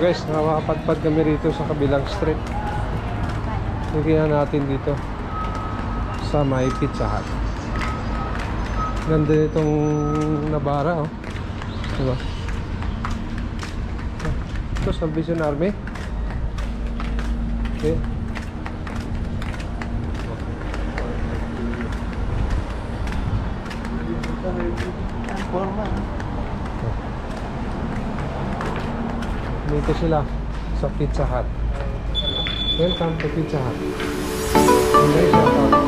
guys, nakakapadpad kami rito sa kabilang street. Lagyan natin dito sa may Pizza Hut. Ganda itong nabara oh. Diba? Ito, Salvation Army. Okay. Dito sila sa Pizza Hut. Welcome to Pizza Hut. Okay, shout out.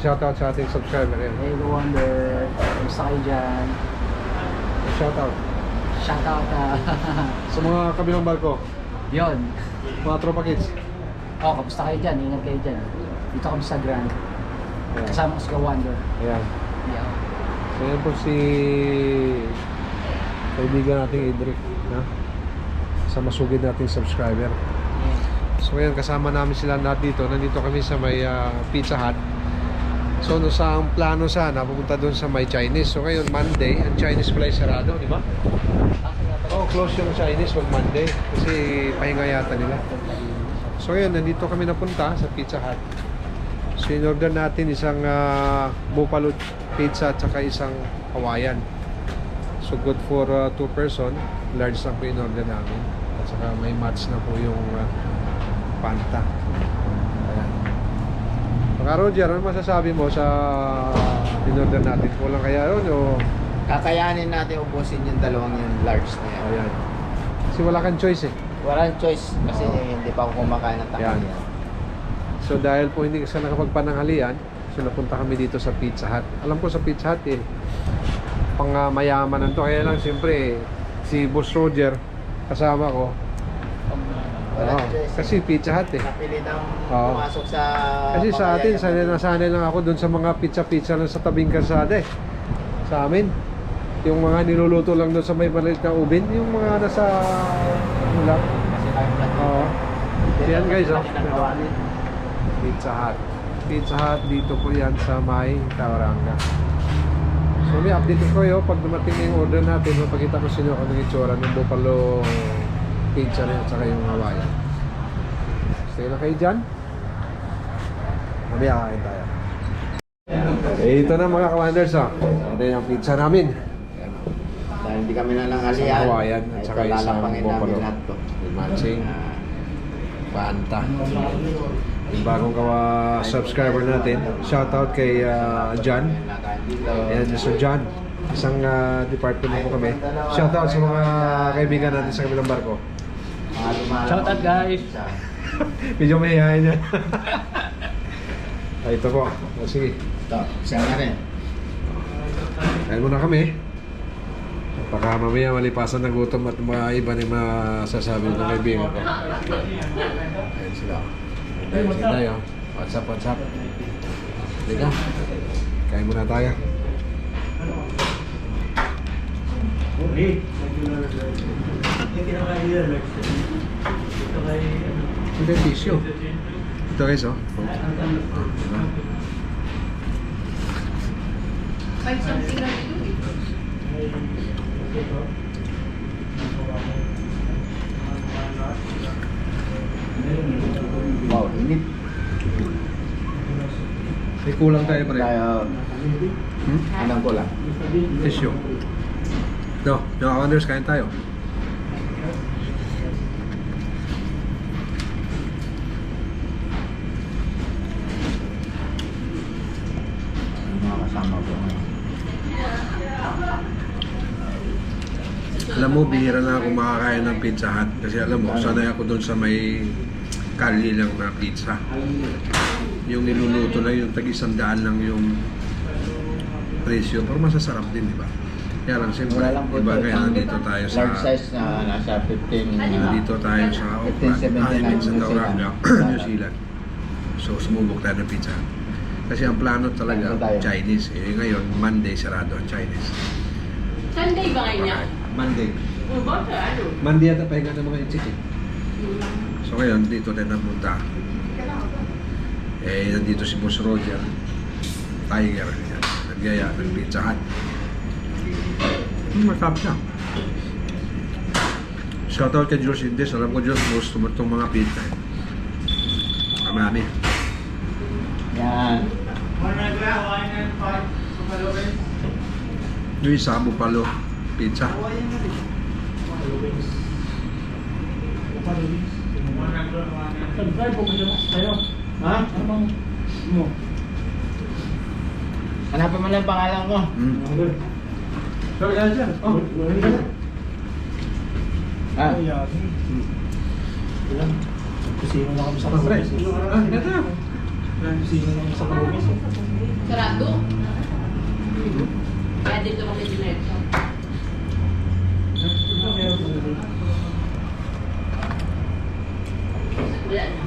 Mga Wonders, oh. shout out sa ating subscriber. Yan. Hey, go Wonder. Kamusta kayo dyan? Shout out. Shout out ah. Sa mga kabilang barko, Yun. mga tropa kids. Oh, kamusta kayo dyan? Ingat kayo dyan. Dito kami sa Grand. Ayan. Kasama ko si Go Wonder. Ayan. Yeah. So yan po si kaibigan nating Idric. Na? Sa masugid nating subscriber. So ngayon kasama namin sila lahat dito. Nandito kami sa may ah, Pizza Hut. So no, sa ang plano sana pupunta doon sa may Chinese. So ngayon Monday, ang Chinese pala sarado, di ba? Oh, close yung Chinese pag Monday kasi pahinga yata nila. So ngayon nandito kami napunta sa Pizza Hut. So in-order natin isang ah, buffalo pizza at saka isang Hawaiian. So good for uh, two person. Large lang po in-order namin. At saka may match na po yung uh, Fanta. Mga Roger, ano masasabi mo sa in-order natin? Kulang kaya yun o... Kakayanin natin ubusin yung dalawang yung large na yan. Ayan. Kasi wala kang choice eh. Walang choice kasi Oo. hindi pa ako kumakain ng tanghalian. So dahil po hindi kasi nakapagpananghalian, so napunta kami dito sa Pizza Hut. Alam ko sa Pizza Hut eh, pang uh, mayamanan to. Kaya lang siyempre, si Boss Roger, kasama ko. Walang Oo, choice. kasi Pizza Hut eh. Napilitang Oo. pumasok sa Kasi sa atin, pamamayan sanay na sanay lang ako dun sa mga pizza-pizza lang sa tabing kalsada eh. Sa amin. Yung mga niluluto lang doon sa may maliit na ubin, yung mga nasa... Ano lang? Kasi tayo. Oo. Yan guys, oh. Pizza Hut. Pizza Hut dito po yan sa may Tauranga. So may update ko kayo pag dumating na yung order natin, mapakita ko sa inyo kung anong itsura ng buffalo pizza rin at saka yung Hawaiian. Stay na kayo dyan. Mamaya kakain tayo. Eh, ito na mga ka-wonders oh. Ito yung pizza namin. Dahil hindi kami na lang Isang halian. Hawaiian at saka isang buffalo. Matching. Ah, Fanta. Yung bagong kawa subscriber natin. Shoutout kay ah, John. Ayan, Mr. John. Isang ah, department na po kami. Shoutout sa mga kaibigan natin sa kabilang barko. Shout out, guys. Medyo mahihayin niya. Ay, ito po. O, sige. Ito, isa na rin. Kain muna kami. Baka mamaya malipasan ng gutom at mga iba na yung masasabi ng kaibigan ko. Ayan sila. Ayan sila tayo. What's up, what's up? Halika. Kain muna tayo. Ito yung tissue. Ito guys, oh. Diba? Find something like you do it. Wow, init. May kulang tayo pa rin. Tayo, Hmm? anong ko lang. Tissue. No, no, Wonders, kain tayo. Mo, bihira na ako makakain ng Pizza Hut. Kasi alam mo, sanay ako doon sa may kali lang na pizza. Yung niluluto na yung tag-isandaan lang yung presyo. Pero masasarap din, di ba? Kaya lang, siyempre, iba kaya nandito tayo sa... Large size na nasa 15. Nandito tayo sa Auckland, 1579 ah, I mean, sa New Tauranga, Zealand. New Zealand. So, sumubok tayo ng pizza. Kasi ang plano talaga, Ano? Chinese. Eh, ngayon, Monday, sarado ang Chinese. Sunday ba ngayon niya? Monday. O ba? Sa ano? Monday at pahinga ng mga eh. So ngayon, dito tayo napunta. Eh, nandito si Boss Roger. Tiger. Yan. Nagyaya ng Pizza Hut. Hmm, masarap siya. Shoutout kay Diyos Indes. Alam ko Diyos, gusto mo itong mga pizza. Marami. Yan. Yung isa, Bupalo Pizza. Subscribe po kayo kayo. Ha? Ano? Hanapin mo lang pangalan ko. Mm. Sir, kaya dyan. Oh, wala ka na. Ha? Ay, yari. Ilan? Kusino na kami sa Pre. kabumis. Ah, ito. Kusino na kami sa kabumis. Sarado? Kaya dito kami dineto. Wala na.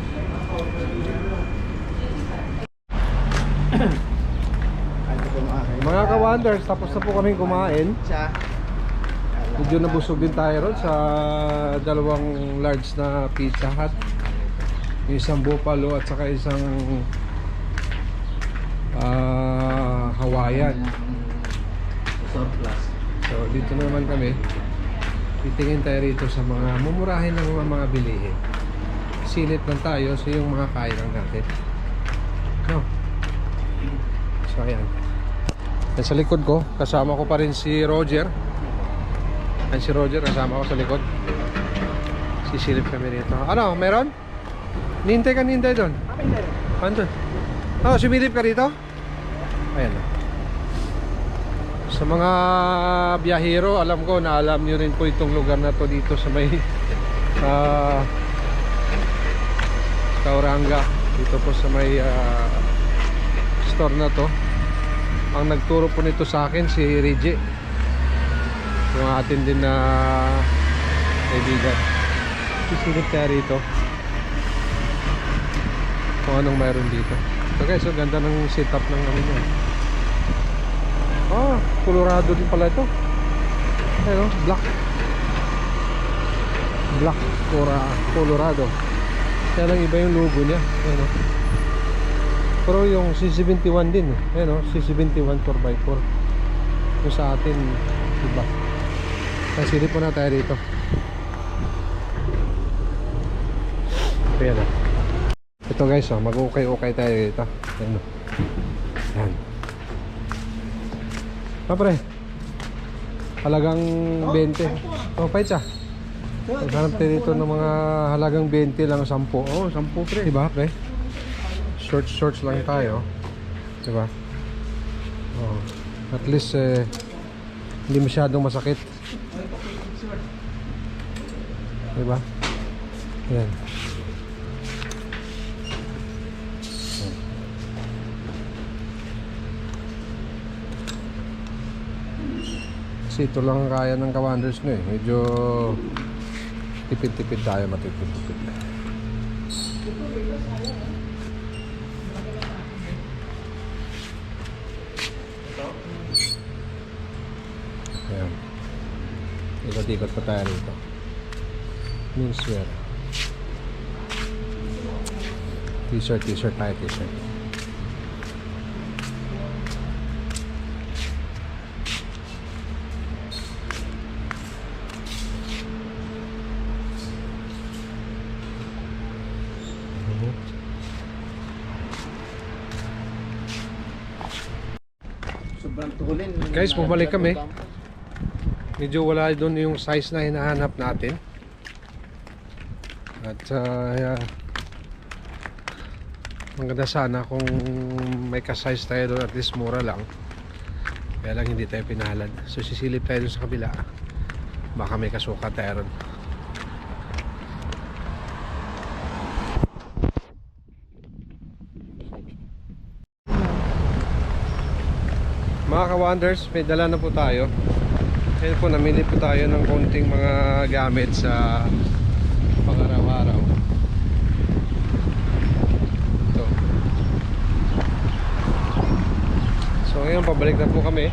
Ano po ang akin? Mga ka-wonders, tapos na po kaming kumain. Medyo nabusog din tayo ron sa dalawang large na Pizza Hut. Yung isang Buffalo at saka isang ah, Hawaiian. So dito naman kami. Titingin tayo rito sa mga mumurahin ng mga, mga bilihin. Silip lang tayo sa yung mga kaya lang natin. No? So ayan. Yan sa likod ko, kasama ko pa rin si Roger. Yan si Roger, kasama ko sa likod. Sisilip kami rito. Ano, meron? Nintay ka, nintay doon. Andun. Oh, sumilip ka rito? Ayan. Sa mga biyahero, alam ko na alam nyo rin po itong lugar na to dito sa may uh, Tauranga. Dito po sa may ah, store na to. Ang nagturo po nito sa akin si Reggie. Yung atin din na kaibigan. Sisilip kaya rito. Kung anong mayroon dito. So guys, so ganda ng setup ng ano niya. Ah, Colorado din pala ito. Ayun, black. Black Colorado. Kaya lang iba yung logo niya. Ayun, oh. Pero yung C71 din. eh. Oh, C71 4x4. Yung sa atin, iba. Silip po na tayo dito. Ayan, oh. Ito guys, oh, mag-ukay-ukay tayo dito. Ayun, oh. Yan. Ah, pre. Halagang 20. Oh, paitsa. Maghanap tayo dito ng mga halagang 20 lang 10. Oh, 10 pre. Diba, pre? Short shorts lang tayo. Diba? Oh. At least eh, hindi masyadong masakit. Diba? Yan. Kasi ito lang ang kaya ng kawanders nyo eh. Medyo tipid-tipid tayo, matipid-tipid. Ayan. Ikot-ikot pa tayo rito. Menswear. T-shirt, t-shirt tayo, t-shirt. Guys, bumalik kami. Medyo wala doon yung size na hinahanap natin at uh, maganda sana kung may ka-size tayo doon at least mura lang Kaya lang hindi tayo pinahalad. So sisilip tayo sa kabila. Baka may kasukat tayo ron. Mga ka-wonders, may dala na po tayo. Ngayon po, namili po tayo ng konting mga gamit sa pang-araw-araw. Ito. So ngayon, pabalik na po kami.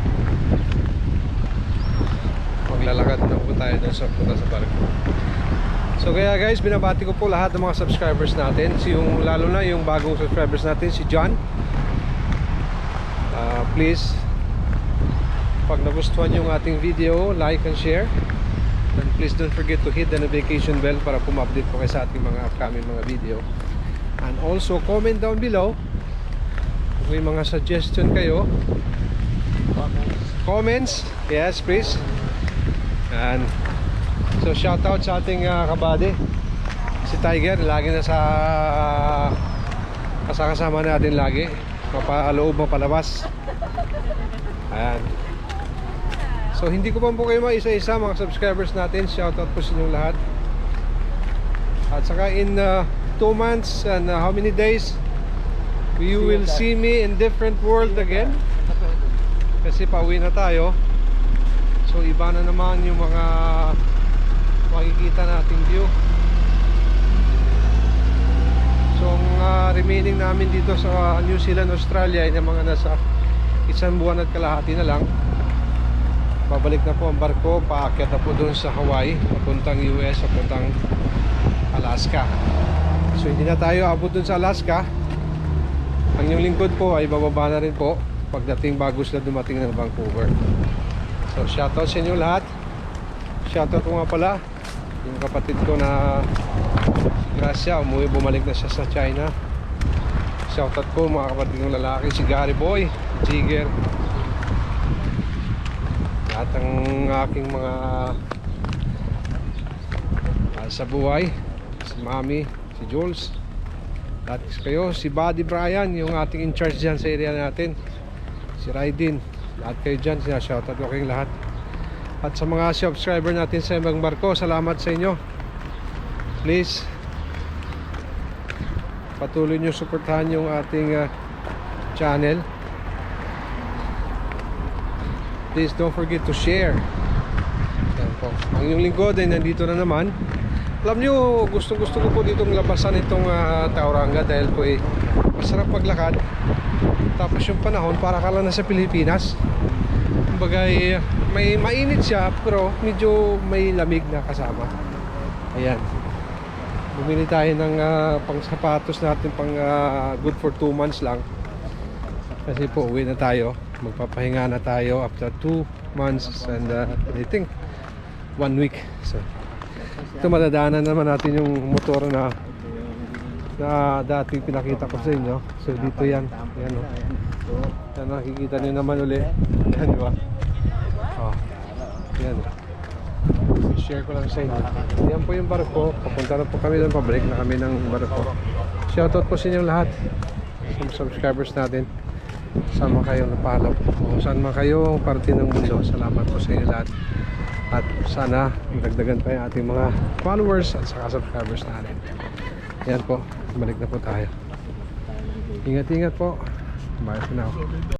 Maglalakad na po tayo dun sa punta sa barko. So kaya guys, binabati ko po lahat ng mga subscribers natin. Si yung, lalo na yung bagong subscribers natin, si John. Ah, please, pag nagustuhan yung ating video, like and share. And please don't forget to hit the notification bell para po ma-update po kayo sa ating mga upcoming mga video. And also, comment down below kung may mga suggestion kayo. Comments, yes please. And so shout out sa ating uh, kabady. Si Tiger, lagi na sa kasakasama natin lagi. Mapaloob, mapalabas. Ayan. So hindi ko pa po kayo maisa-isa mga subscribers natin. Shoutout po sa inyong lahat. At saka in 2 months and uh, how many days you will see me in different world again. Kasi pauwi na tayo. So iba na naman yung mga makikita nating view. So ang uh, remaining namin dito sa New Zealand, Australia ay mga nasa isang buwan at kalahati na lang babalik na po ang barko paakyat na po doon sa Hawaii papuntang US papuntang Alaska. So hindi na tayo abot doon sa Alaska. Ang yung lingkod po ay bababa na rin po pagdating bago sila dumating ng Vancouver. So shoutout sa inyo lahat. Shoutout ko nga pala yung kapatid ko na si Gracia umuwi bumalik na siya sa China. Shoutout ko mga kapatid kong lalaki si Gary Boy Jigger at ang aking mga ah, sa buhay. Si Mami, si Jules at kayo, si Buddy Brian yung ating in charge dyan sa area natin. Si Raidin lahat kayo dyan, sinashoutout ko kayong lahat. At sa mga subscriber natin sa ibang barko salamat sa inyo. Please patuloy nyo suportahan yung ating ah, channel please don't forget to share. Yan po. Ang inyong lingkod ay nandito na naman. Alam nyo gusto gusto ko po ditong labasan itong uh, Tauranga dahil po eh masarap maglakad. Tapos yung panahon para ka lang nasa Pilipinas. Kumbaga eh, may mainit siya pero medyo may lamig na kasama. Ayan. Bumili tayo ng ah, pang sapatos natin pang ah, good for 2 months lang. Kasi po uwi na tayo magpapahinga na tayo after 2 months and uh, I think 1 week. So ito madadaanan naman natin yung motor na na dating pinakita ko sa inyo. So dito yan. Yan o yan nakikita nyo naman uli. Yan di ba? Oh, yan share ko lang sa inyo. Yan po yung barko. Papunta na po kami doon. Pabalik na kami ng barko. Shoutout po sa inyo lahat. Sa subscribers natin saan man kayo napalaw kung saan man kayo parte ng mundo. Salamat po sa inyo lahat. At sana magdagdagan pa yung ating mga followers at saka subscribers natin. Yan po. Balik na po tayo. Ingat ingat po. Bye for now